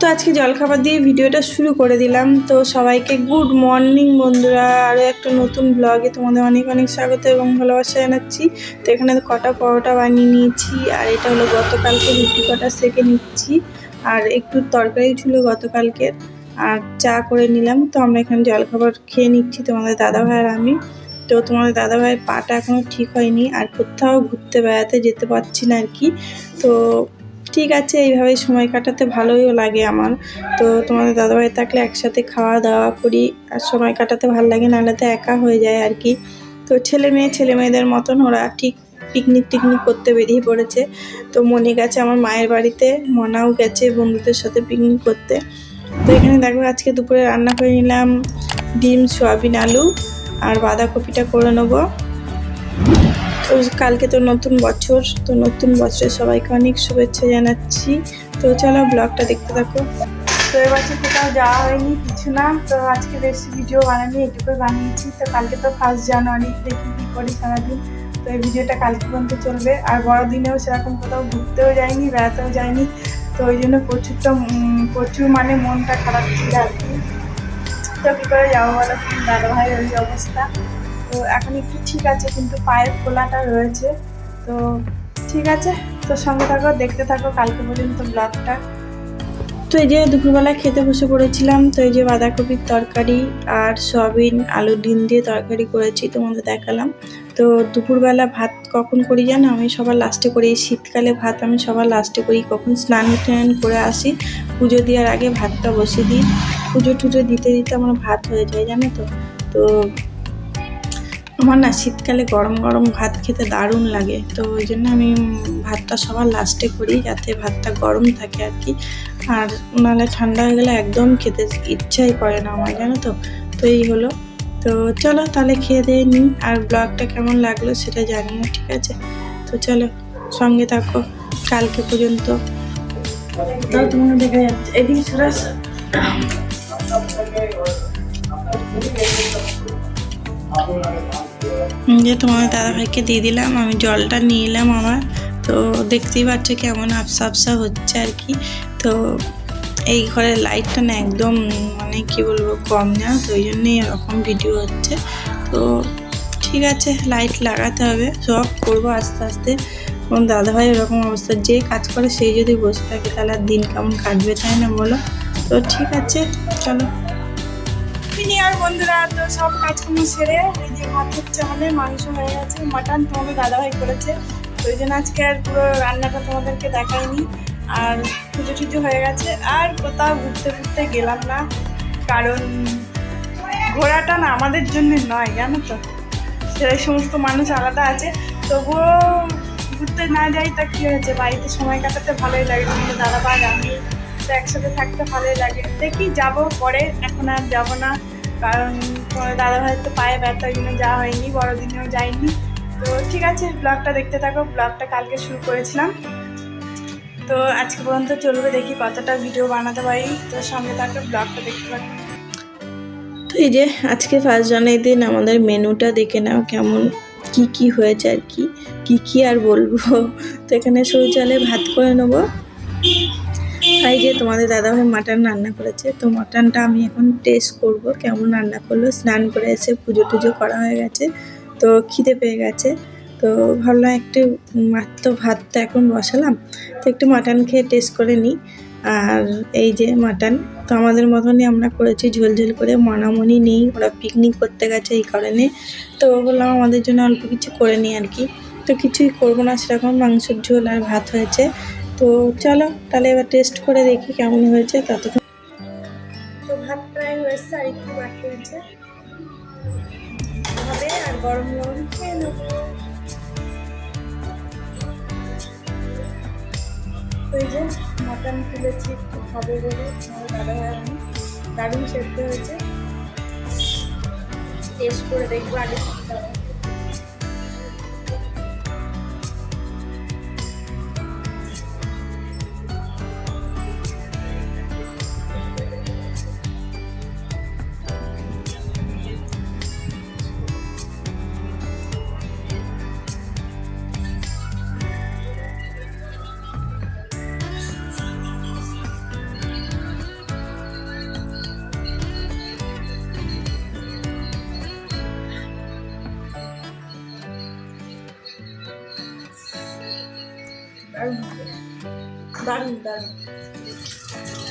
তো আজকে জলখাবার দিয়ে ভিডিওটা শুরু করে দিলাম। তো সবাইকে গুড মর্নিং বন্ধুরা। আরও একটা নতুন ব্লগে তোমাদের অনেক অনেক স্বাগত এবং ভালোবাসা জানাচ্ছি। তো এখানে কটা পরোটা বানিয়ে নিয়েছি আর এটা হলো গতকালকে রুটি কটা সেকে নিচ্ছি আর একটু তরকারি ছিল গতকালকের আর চা করে নিলাম। তো আমরা এখানে জলখাবার খেয়ে নিচ্ছি তোমাদের দাদাভাই আর আমি। তো তোমাদের দাদাভাইয়ের পাটা এখনও ঠিক হয়নি আর কোথাও ঘুরতে বেড়াতে যেতে পারছি না আর কি। তো ঠিক আছে, এইভাবে সময় কাটাতে ভালোইও লাগে আমার। তো তোমাদের দাদাভাই থাকলে একসাথে খাওয়া দাওয়া করি, আর সময় কাটাতে ভালো লাগে, নাহলে তো একা হয়ে যায় আর কি। তো ছেলে মেয়ে, ছেলে মেয়েদের মতন ওরা ঠিক পিকনিক টিকনিক করতে বেরিয়ে পড়েছে। তো মনে গেছে আমার মায়ের বাড়িতে, মনাও গেছে বন্ধুদের সাথে পিকনিক করতে। তো এখানে দেখো, আজকে দুপুরে রান্না করে নিলাম ডিম, সয়াবিন, আলু, আর বাঁধাকপিটা করে নেব। তো কালকে তো নতুন বছর, তো নতুন বছরে সবাইকে অনেক শুভেচ্ছা জানাচ্ছি। তো চলো ব্লগটা দেখতে থাকো। তো এবছর কোথাও যাওয়া হয়নি, কিছু না। তো আজকে বেশি ভিডিও বানানি, এটুকুই বানিয়েছি। তো কালকে তো ফার্স্ট জানুয়ারি, দেখি কী করি সারাদিন। তো এই ভিডিওটা কালকে পর্যন্ত চলবে। আর বড়দিনেও সেরকম কোথাও ঘুরতেও যায়নি বেড়াতেও যায়নি তো ওই জন্য প্রচুরটা প্রচুর মানে মনটা খারাপ ছিল আর কি। তো কী করে যাব বলো দাদা ভাই ওই অবস্থা। তো এখন একটু ঠিক আছে, কিন্তু পায়ের খোলাটা রয়েছে। তো ঠিক আছে তো সঙ্গে থাকো, দেখতে থাকো কালকে পর্যন্ত ব্লগটা। তো এই যে দুপুরবেলা খেতে বসে পড়েছিলাম, তো এই যে বাঁধাকপির তরকারি আর সয়াবিন, আলু, ডিম দিয়ে তরকারি করেছি, তোমাদের দেখালাম। তো দুপুরবেলা ভাত কখন করি জানো? আমি সবার লাস্টে করি। শীতকালে ভাত আমি সবার লাস্টে করি। কখন স্নান টান করে আসি, পুজো দেওয়ার আগে ভাতটা বসিয়ে দিই। পুজো টুজো দিতে দিতে আমার ভাত হয়ে যায় জানো তো? তো আমার না শীতকালে গরম গরম ভাত খেতে দারুণ লাগে। তো ওই জন্য আমি ভাতটা সবার লাস্টে করি যাতে ভাতটা গরম থাকে আর কি। আর নাহলে ঠান্ডা হয়ে গেলে একদম খেতে ইচ্ছাই করে না আমার জানো তো? তো এই হলো। তো চলো তাহলে খেয়ে দিয়ে নিই। আর ব্লগটা কেমন লাগল সেটা জানিও ঠিক আছে? তো চলো সঙ্গে থাকো কালকে পর্যন্ত। তো তোমাকে দেখা যাচ্ছে। এদিকে সরাস যে তোমার দাদাভাইকে দিয়ে দিলাম, আমি জলটা নিয়ে এলাম আমার। তো দেখতেই পাচ্ছ কেমন আফসা আফসা হচ্ছে আর কি। তো এই ঘরের লাইটটা না একদম মানে কি বলব, কম না, তো ওই জন্যই এরকম ভিডিও হচ্ছে। তো ঠিক আছে লাইট লাগাতে হবে, সব করব আস্তে আস্তে। এবং দাদাভাই এরকম অবস্থা, যে কাজ করে, সেই যদি বসে থাকে, তাহলে আর দিন কেমন কাটবে তাই না বলো? তো ঠিক আছে, চলো। আর বন্ধুরা। তো সব কাজকর্ম সেরে এই যে হচ্ছে আমাদের, মাংস হয়ে গেছে মাটন তোমাদের দাদাভাই করেছে। ওই জন্য আজকে আর পুরো রান্নাটা তোমাদেরকে দেখাইনি। আর পুজো টুজো হয়ে গেছে। আর কোথাও ঘুরতে ঘুরতে গেলাম না, কারণ ঘোরাটা না আমাদের জন্য নয়, জানো তো? সেই সমস্ত মানুষ আলাদা আছে। তবুও ঘুরতে না যাই তা কী হয়েছে? বাড়িতে সময় কাটাতে ভালোই লাগে। তোমাদের দাদাভাই, আমি তো একসাথে থাকতে ভালোই লাগে। দেখি যাব পরে, এখন আর যাব না। কারণ দাদা ভাই তো পায়ে ব্যথা জন্য যাওয়া হয়নি, বড়দিনেও যাইনি। তো ঠিক আছে, ব্লগটা দেখতে থাকো, ব্লগটা কালকে শুরু করেছিলাম। তো আজকে পর্যন্ত চলবে, দেখি কতটা ভিডিও বানাতে পারি। তো সঙ্গে থাকো, ব্লগটা দেখতে পারি তো এই যে, আজকে ফার্স্ট জানুয়ারি দিন, আমাদের মেনুটা দেখে নাও কেমন, কি কি হয়েছে আর কি কি কি আর বলব। তো এখানে শৌচালে ভাত করে নেব। তাই যে তোমাদের দাদাভাই মাটন রান্না করেছে, তো মাটনটা আমি এখন টেস্ট করব, কেমন রান্না করল। স্নান করে এসে পুজো টুজো করা হয়ে গেছে, তো খিদে পেয়ে গেছে। তো ভাবলাম একটু মাত্র ভাতটা এখন বসালাম, তো একটু মাটন খেয়ে টেস্ট করে নিই। আর এই যে মাটন, তো আমাদের মতনই আমরা করেছি, ঝোল ঝোল করে। মনামনি নেই, ওরা পিকনিক করতে গেছে এই কারণে। তো বললাম আমাদের জন্য অল্প কিছু করে নিই আর কি। তো কিছুই করব না, সেরকম মাংসের ঝোল আর ভাত হয়েছে। তো চলো, তাহলে এবার টেস্ট করে দেখি কেমন হয়েছে ততক্ষণ। তো ভাত প্রায় হয়েছে, আর একটু বাকি হয়েছে হবে, আর গরম গরম খেয়ে নেব। ওই যে মটন তুলেছি, একটু হবে বলে। আমার দাদা আমি দারুণ সেদ্ধ হয়েছে। টেস্ট করে দেখব আগে। ダンダン。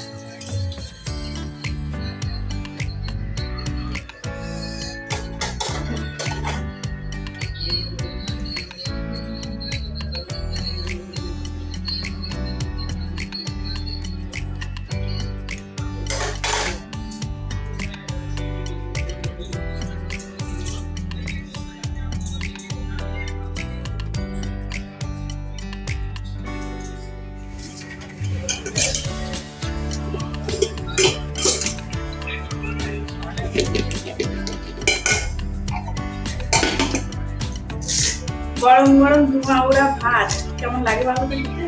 গরম গরম ধোঁয়া ওরা ভাত কেমন লাগে ভালো দেখতে?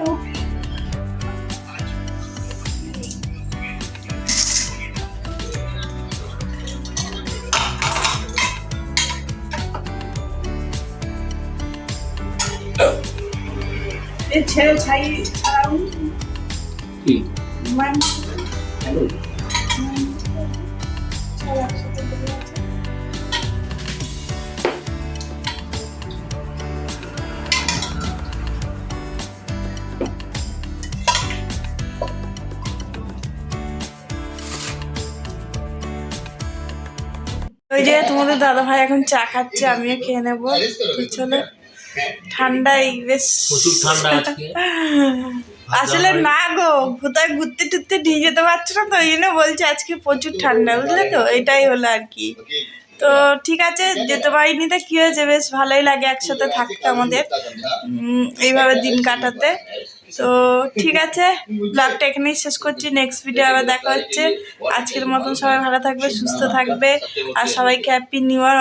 ছেড়ে ছাই ছাড়াও মানে ওই যে তোমাদের দাদা ভাই এখন চা খাচ্ছে, আমিও খেয়ে নেব। চলো ঠান্ডাই বেশ। ঠান্ডা আসলে না গো কোথায় ঘুরতে টুরতে নিয়ে যেতে পারছ না তো? ওই জন্য বলছে আজকে প্রচুর ঠান্ডা বুঝলে তো? এটাই হলো আর কি। তো ঠিক আছে যেতে পারিনি তো কি হয়েছে? বেশ ভালোই লাগে একসাথে থাকতে আমাদের। এইভাবে দিন কাটাতে। তো ঠিক আছে ব্লগটা এখানেই শেষ করছি। নেক্সট ভিডিও আবার দেখা হচ্ছে। আজকের মতন সবাই ভালো থাকবে সুস্থ থাকবে। আর সবাইকে হ্যাপি নিউ ইয়ার